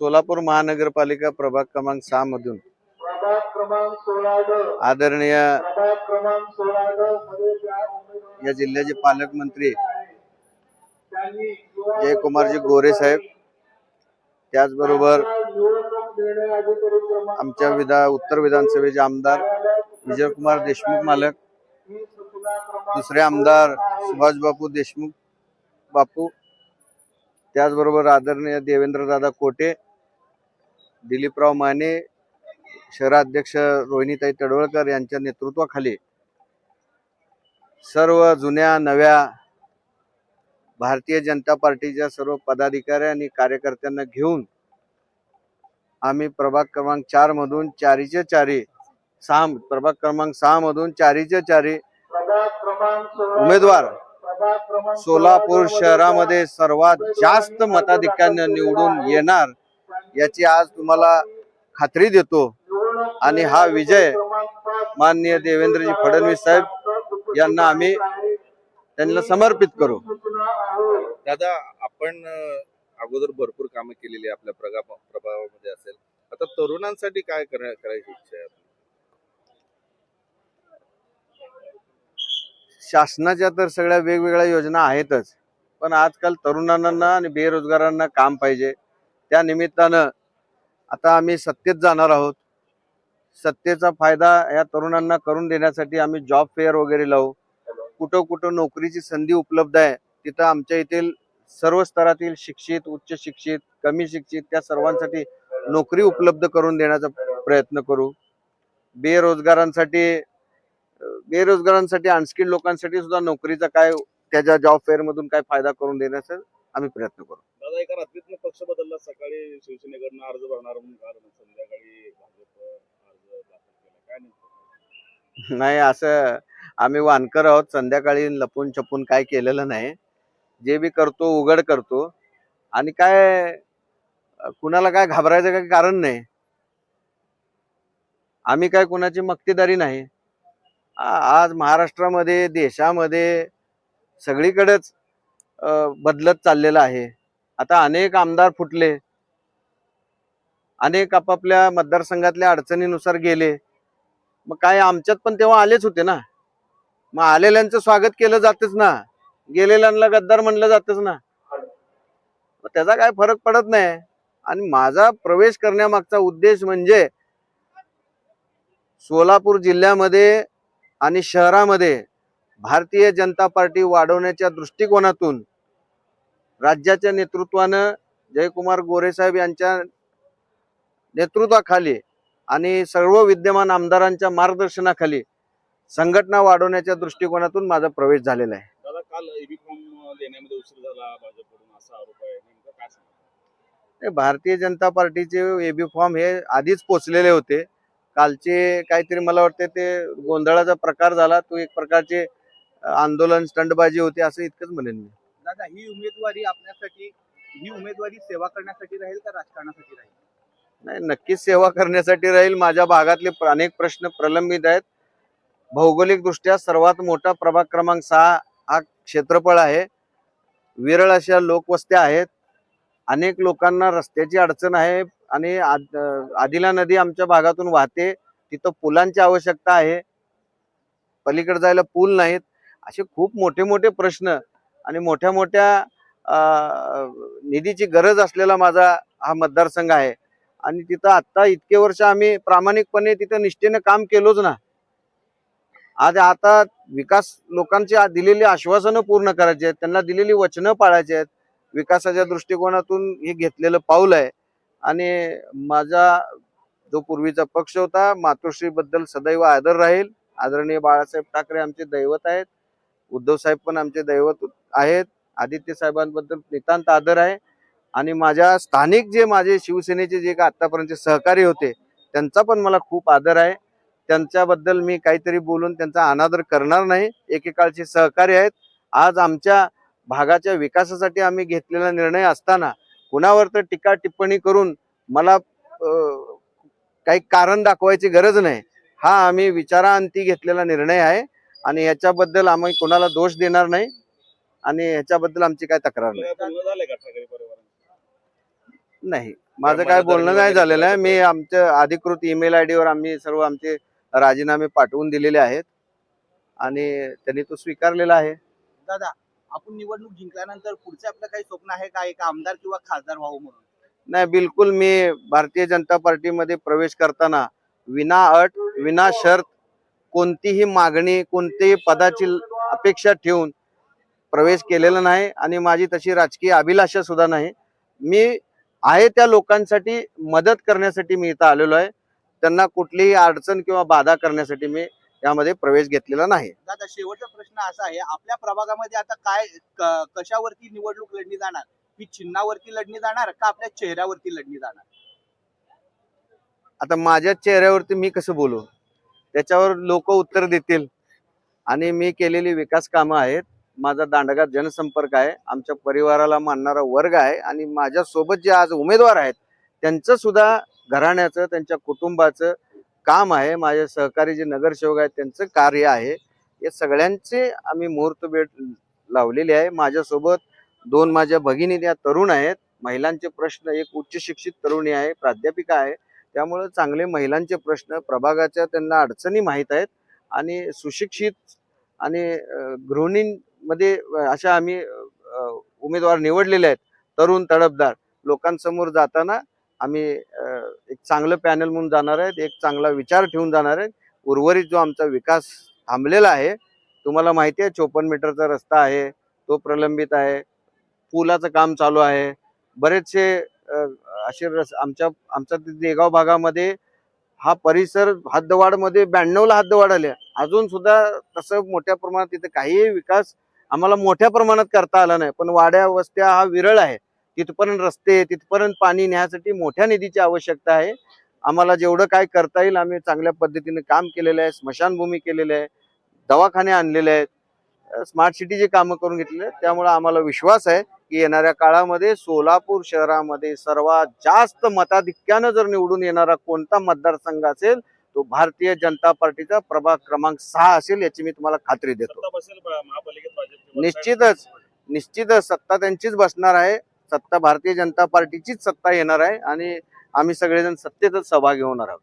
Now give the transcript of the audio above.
सोलापूर महानगरपालिका प्रभाग क्रमांक सहा मधून आदरणीय या जिल्ह्याचे पालकमंत्री जयकुमारजी गोरे साहेब. त्याचबरोबर आमच्या विधा उत्तर विधानसभेचे आमदार विजयकुमार देशमुख मालक दुसरे आमदार सुभाष बापू देशमुख बापू त्याचबरोबर आदरणीय देवेंद्रदादा कोटे दिलीपराव माने शहराध्यक्ष रोहिणीताई तडवळकर यांच्या नेतृत्वाखाली सर्व जुन्या नव्या भारतीय जनता पार्टीच्या सर्व पदाधिकारी आणि कार्यकर्त्यांना घेऊन आम्ही प्रभाग क्रमांक चार मधून चारी सहा प्रभाग क्रमांक सहा मधून चारी उमेदवार सोलापूर शहरामध्ये सर्वात जास्त मताधिक्यानं निवडून येणार याची आज तुम्हाला खात्री देतो. आणि हा विजय माननीय देवेंद्रजी फडणवीस साहेब यांना आम्ही त्यांना समर्पित करू. दादा आपण अगोदर भरपूर कामं केलेली आपल्या प्रगा प्रभावामध्ये असेल. आता तरुणांसाठी काय करा- करायची इच्छा आहे? शासनाच्या तर सगळ्या वेगवेगळ्या योजना आहेतच. पण आजकाल तरुणांना आणि बेरोजगारांना काम पाहिजे. त्या निमित्तानं आता आम्ही सत्तेत जाणार आहोत. सत्तेचा फायदा या तरुणांना करून देण्यासाठी आम्ही जॉब फेअर वगैरे लावू. कुठं कुठं नोकरीची संधी उपलब्ध आहे तिथं आमच्या येथील सर्व स्तरातील शिक्षित उच्च शिक्षित कमी शिक्षित त्या सर्वांसाठी नोकरी उपलब्ध करून देण्याचा प्रयत्न करू. बेरोजगारांसाठी बेरोजगारांसाठी अनस्किल्ड लोकांसाठी सुद्धा नोकरीचा काय त्याच्या जॉब फेअर मधून काय फायदा करून देण्याचं आम्ही प्रयत्न करू. दादा एका रात्रीतनं पक्ष बदलला सकाळी शिवसेनेकडनं अर्ज भरणार म्हणून कारण संध्याकाळी भाजप अर्ज दाखल केला. काय नाही नाही असं आम्ही वानकर आहोत संध्याकाळी लपून छपून काय केलेलं नाही. जे बी करतो उघड करतो. आणि काय कुणाला काय घाबरायचं काही कारण नाही. आम्ही काय कुणाची मक्तेदारी नाही. आ- आज महाराष्ट्रामध्ये देशामध्ये सगळीकडेच बदलत चाललेलं आहे. आता अनेक आमदार फुटले. अनेक आपापल्या मतदारसंघातल्या अडचणीनुसार गेले. मग काय आमच्यात पण तेव्हा आलेच होते ना. मग आलेल्यांचं स्वागत केलं जातच ना. गेलेल्यांना गद्दार म्हणलं जातच ना. मग त्याचा काय फरक पडत नाही. आणि माझा प्रवेश करण्यामागचा उद्देश म्हणजे सोलापूर जिल्ह्यामध्ये आणि शहरामध्ये भारतीय जनता पार्टी वाढवण्याच्या दृष्टिकोनातून राज्याच्या नेतृत्वानं जयकुमार गोरेसाहेब यांच्या नेतृत्वाखाली आणि सर्व विद्यमान आमदारांच्या मार्गदर्शनाखाली संघटना वाढवण्याच्या दृष्टिकोनातून माझा प्रवेश झालेला आहे. भारतीय जनता पार्टीचे एबी फॉर्म हे आधीच पोचलेले होते. कालचे काहीतरी मला वाटते ते गोंधळाचा प्रकार झाला. तो एक प्रकारचे आंदोलन स्टंटबाजी होती असं इतकंच म्हणेन मी. दादा ही उमेदवारी आपल्यासाठी ही उमेदवारी सेवा करण्यासाठी राहील का राजकारणासाठी राहील? नाही नक्कीच सेवा करण्यासाठी राहील. माझ्या भागातले प्र- अनेक प्रश्न प्रलंबित आहेत. भौगोलिक दृष्ट्या सर्वात मोठा प्रभाग क्रमांक सहा हा क्षेत्रफळ आहे. विरळ अशा लोकवस्त्या आहेत. अनेक लोकांना रस्त्याची अडचण आहे आणि आद- अं, आदिला नदी आमच्या भागातून वाहते. तिथं पुलांची आवश्यकता आहे. पलीकडे जायला पूल नाहीत. असे खूप मोठे मोठे प्रश्न आणि मोठ्या मोठ्या निधीची गरज असलेला माझा हा मतदारसंघ आहे. आणि तिथं आत्ता इतके वर्ष आम्ही प्रामाणिकपणे तिथं निष्ठेनं काम केलोच ना. आज आता विकास लोकांची दिलेली आश्वासनं पूर्ण करायची आहेत त्यांना दिलेली वचनं पाळायची आहेत विकासाच्या दृष्टिकोनातून हे घेतलेलं पाऊल आहे. आणि माझा जो पूर्वीचा पक्ष होता मातोश्रीबद्दल सदैव आदर राहील. आदरणीय बाळासाहेब ठाकरे आमचे दैवत आहेत. उद्धव साहेब पण आमचे दैवत आहेत. आदित्य साहेबांबद्दल नितांत आदर आहे. आणि माझ्या स्थानिक जे माझे शिवसेनेचे जे का आत्तापर्यंतचे सहकारी होते त्यांचा पण मला खूप आदर आहे. त्यांच्याबद्दल मी काहीतरी बोलून त्यांचा अनादर करणार नाही. एकेकाळचे सहकारी आहेत. आज आमच्या भागाच्या विकासासाठी आम्ही घेतलेला निर्णय असताना कुणावर तर टीका टिप्पणी करून मला काही कारण दाखवायची गरज नाही. हा आम्ही विचारांती घेतलेला निर्णय आहे. आणि याच्याबद्दल आम्ही कोणाला दोष देणार नाही. आणि ह्याच्याबद्दल आमची काय तक्रार नाही. नाही. माझं काय बोलणं नाही झालेलं आहे. मी आमच्या अधिकृत ईमेल आय वर आम्ही सर्व आमचे राजीनामे पाठवून दिलेले आहेत. आणि त्यांनी तो स्वीकारलेला आहे. दादा आपण निवडणूक जिंकल्यानंतर पुढचं आपलं काही स्वप्न आहे का? एक आमदार किंवा खासदार व्हावं म्हणून? नाही बिलकुल मी भारतीय जनता पार्टीमध्ये प्रवेश करताना विना अट विना शर्त कोणतीही मागणी कोणतीही पदाची अपेक्षा ठेवून प्रवेश केलेला नाही आणि माझी तशी राजकीय अभिलाषा सुद्धा नाही. मी आहे त्या लोकांसाठी मदत करण्यासाठी मी इथं आलेलो आहे. त्यांना कुठलीही अडचण किंवा बाधा करण्यासाठी मी यामध्ये प्रवेश घेतलेला नाही. दादा शेवटचा प्रश्न असा आहे आपल्या प्रभागामध्ये आता काय क- कशावरती निवडणूक लढली जाणार? ही चिन्हावरती लढली जाणार का आपल्या चेहऱ्यावरती लढली जाणार? आता माझ्या चेहऱ्यावरती मी कसं बोलू? त्याच्यावर लोक उत्तर देतील. आणि मी केलेली विकास कामं आहेत. माझा दांडगा जनसंपर्क आहे. आमच्या परिवाराला मानणारा वर्ग आहे. आणि माझ्यासोबत जे आज उमेदवार आहेत त्यांचं सुद्धा घराण्याचं त्यांच्या कुटुंबाचं काम आहे. माझे सहकारी जे नगरसेवक आहेत त्यांचं कार्य आहे. हे सगळ्यांचे आम्ही मुहूर्त भेट लावलेली आहे. माझ्यासोबत दोन माझ्या भगिनी त्या तरुण आहेत. महिलांचे प्रश्न एक उच्च शिक्षित तरुणी आहे प्राध्यापिका आहे. त्यामुळं चांगले महिलांचे प्रश्न प्रभागाच्या त्यांना अडचणी माहीत आहेत आणि सुशिक्षित आणि गृहिणींमध्ये अशा आम्ही उमेदवार निवडलेले आहेत. तरुण तडफदार लोकांसमोर जाताना आम्ही एक चांगलं पॅनल म्हणून जाणार आहेत एक चांगला विचार ठेवून जाणार आहेत. उर्वरित जो आमचा विकास थांबलेला आहे तुम्हाला माहिती आहे चोपन्न मीटरचा रस्ता आहे तो प्रलंबित आहे पुलाचं काम चालू आहे. बरेचसे असे रस आमच्या आमच्या देगाव भागामध्ये हा परिसर हद्दवाढमध्ये ब्याण्णवला हद्दवाढ आले अजून सुद्धा तसं मोठ्या प्रमाणात तिथे काहीही विकास आम्हाला मोठ्या प्रमाणात करता आला नाही. पण वाड्या वस्त्या हा विरळ आहे. तिथपर्यंत रस्ते तिथपर्यंत पाणी न्यायसाठी मोठ्या निधीची आवश्यकता आहे. आम्हाला जेवढं काय करता येईल आम्ही चांगल्या पद्धतीने काम केलेलं आहे स्मशानभूमी केलेले आहे दवाखाने आणलेले आहेत. स्मार्ट सिटीची कामं करून घेतलेली आहेत. त्यामुळे आम्हाला विश्वास आहे. की येणाऱ्या काळामध्ये सोलापूर शहरामध्ये सर्वात जास्त मताधिक्यानं जर निवडून येणारा कोणता मतदारसंघ असेल तो भारतीय जनता पार्टीचा प्रभाग क्रमांक सहा असेल याची मी तुम्हाला खात्री देतो. निश्चितच निश्चितच सत्ता त्यांचीच बसणार आहे. सत्ता भारतीय जनता पार्टीचीच सत्ता येणार आहे आणि आम्ही सगळेजण सत्तेतच सहभागी होणार आहोत.